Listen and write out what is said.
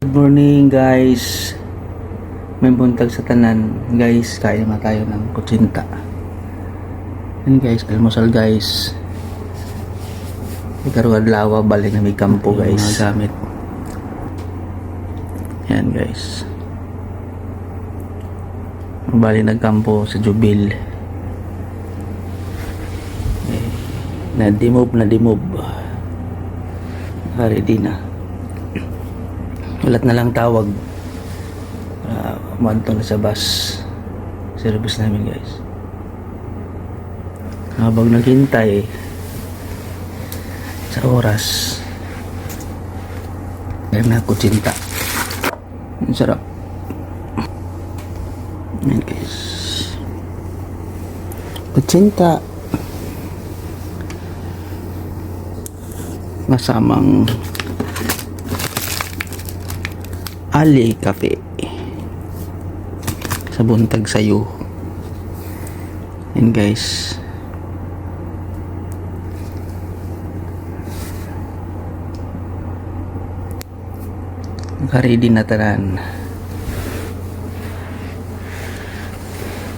Good morning guys. May buntag sa tanan. Guys, kaya na tayo ng kutsinta. Yan guys, almusal guys. Ikaw adlaw balik na may kampo guys. Mga gamit. Yan guys. Bali nagkampo sa Jubil. Eh, na-demove na demove. Ready na ulat na lang tawag. Para umanto na sa bus service namin guys. Habang naghintay sa oras ay na kutsinta. Ang sarap. Yan guys. Kutsinta. Masamang Ali Cafe. Sa buntag sayo yan guys. Naka-ready na tanan